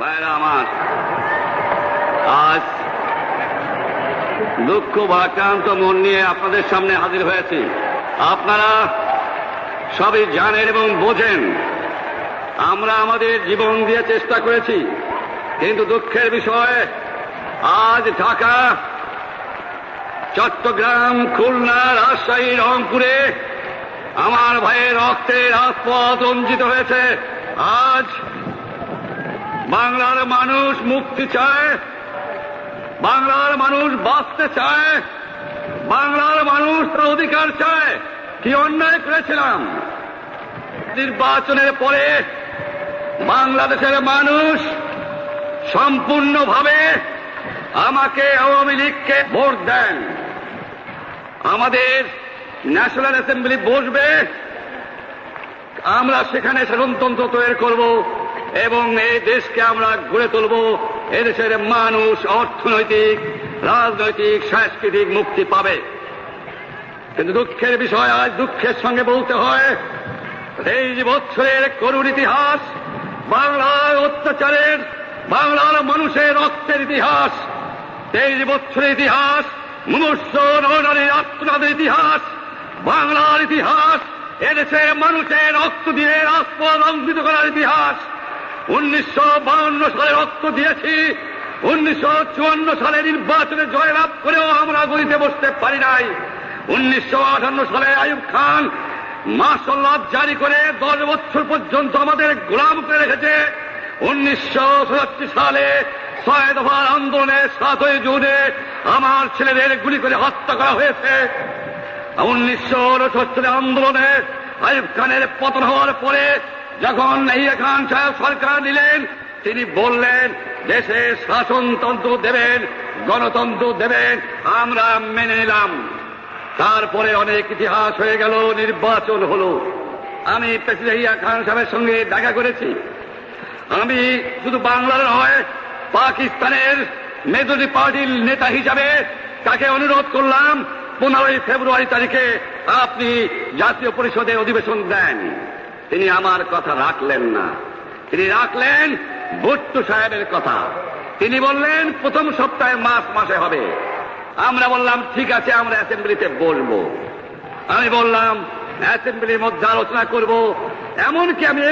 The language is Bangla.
ভাইরা আমার, আজ দুঃখ ভারাক্রান্ত মন নিয়ে আপনাদের সামনে হাজির হয়েছি। আপনারা সবই জানেন এবং বোঝেন, আমরা আমাদের জীবন দিয়ে চেষ্টা করেছি, কিন্তু দুঃখের বিষয়, আজ ঢাকা, চট্টগ্রাম, খুলনা, রাজশাহী, রংপুরে আমার ভাইয়ের রক্তে রাজপথ রঞ্জিত হয়েছে। আজ বাংলার মানুষ মুক্তি চায়, বাংলার মানুষ বাঁচতে চায়, বাংলার মানুষ তার অধিকার চায়। কি অন্যায় করেছিলাম? নির্বাচনের পরে বাংলাদেশের মানুষ সম্পূর্ণভাবে আমাকে আওয়ামী লীগকে ভোট দেন। আমাদের ন্যাশনাল অ্যাসেম্বলি বসবে। আমরা সেখানে শাসনতন্ত্র তৈরি করব। এবং এই দেশকে আমরা গড়ে তুলব এদেশের মানুষ অর্থনৈতিক, রাজনৈতিক, সাংস্কৃতিক মুক্তি পাবে। কিন্তু দুঃখের বিষয়, আজ দুঃখের সঙ্গে বলতে হয় এই যে বছরের করুণ ইতিহাস, বাংলার অত্যাচারের, বাংলার মানুষের রক্তের ইতিহাস। তেইশ বছরের ইতিহাস, মনুষ্য নরনারীর আত্মনাদের ইতিহাস, বাংলার ইতিহাস, এদেশের মানুষের রক্ত দিয়ে রাজপথ অঙ্কিত করার ইতিহাস। উনিশশো সালে রক্ত দিয়েছি। উনিশশো চুয়ান্ন সালে নির্বাচনে জয়লাভ করেও আমরা গলিতে বসতে পারি নাই। উনিশশো আটান্ন সালে আয়ুব খান মার্শাল্লাহ জারি করে দশ বছর পর্যন্ত আমাদের গোলাম করে রেখেছে। উনিশশো সাতাত্তর সালে ছয় দফার আন্দোলনে সাতই জুনে আমার ছেলেদের গুলি করে হত্যা করা হয়েছে। উনিশশো উনসত্তরের আন্দোলনে আয়ুব খানের পতন হওয়ার পরে যখন ইয়া খান সাহেব সরকার নিলেন তিনি বললেন, দেশে শাসনতন্ত্র দেবেন, গণতন্ত্র দেবেন, আমরা মেনে নিলাম। তারপরে অনেক ইতিহাস হয়ে গেল, নির্বাচন হলো। আমি ইয়া খান সাহেবের সঙ্গে দেখা করেছি। আমি শুধু বাংলার নয়, পাকিস্তানের মেজরিটি পার্টির নেতা হিসাবে তাকে অনুরোধ করলাম, পনেরোই ফেব্রুয়ারি তারিখে আপনি জাতীয় পরিষদে অধিবেশন দেন। তিনি আমার কথা রাখলেন না। তিনি রাখলেন ভুট্টু সাহেবের কথা। তিনি বললেন, প্রথম সপ্তাহে মাস মাসে হবে। আমরা বললাম, ঠিক আছে, আমরা অ্যাসেম্বলিতে বলব আমি বললাম, অ্যাসেম্বলির মধ্যে আলোচনা করব। এমনকি আমি